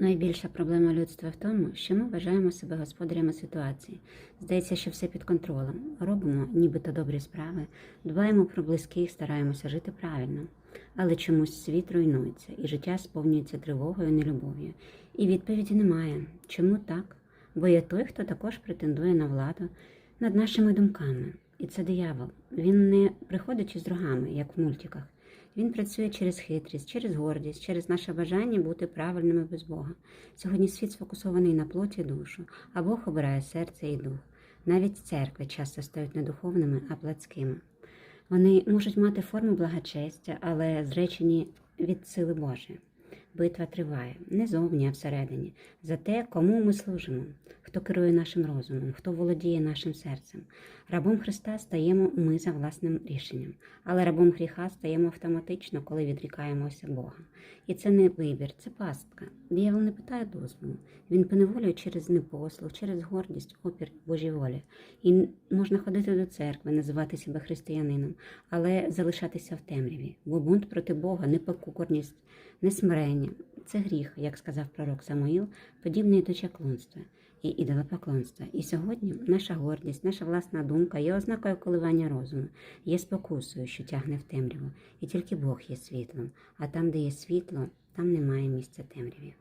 Найбільша проблема людства в тому, що ми вважаємо себе господарями ситуації. Здається, що все під контролем. Робимо нібито добрі справи, дбаємо про близьких, стараємося жити правильно. Але чомусь світ руйнується, і життя сповнюється тривогою і нелюбов'ю. І відповіді немає. Чому так? Бо є той, хто також претендує на владу над нашими думками. І це диявол. Він не приходить із рогами, як в мультиках. Він працює через хитрість, через гордість, через наше бажання бути правильними без Бога. Сьогодні світ сфокусований на плоті душу, а Бог обирає серце і дух. Навіть церкви часто стають не духовними, а плацькими. Вони можуть мати форму благочестя, але зречені від сили Божої. Битва триває не зовні, а всередині. За те, кому ми служимо, хто керує нашим розумом, хто володіє нашим серцем. Рабом Христа стаємо ми за власним рішенням, але рабом гріха стаємо автоматично, коли відрікаємося Бога. І це не вибір, це пастка. Диявол не питає дозволу. Він поневолює через непослух, через гордість, опір Божій волі. І можна ходити до церкви, називати себе християнином, але залишатися в темряві. Бо бунт проти Бога, непокорність, несмирення це гріх, як сказав пророк Самуїл, подібний до чаклунства і ідолопоклонства. І сьогодні наша гордість, наша власна думка є ознакою коливання розуму, є спокусою, що тягне в темряву. І тільки Бог є світлом, а там, де є світло, там немає місця темряві.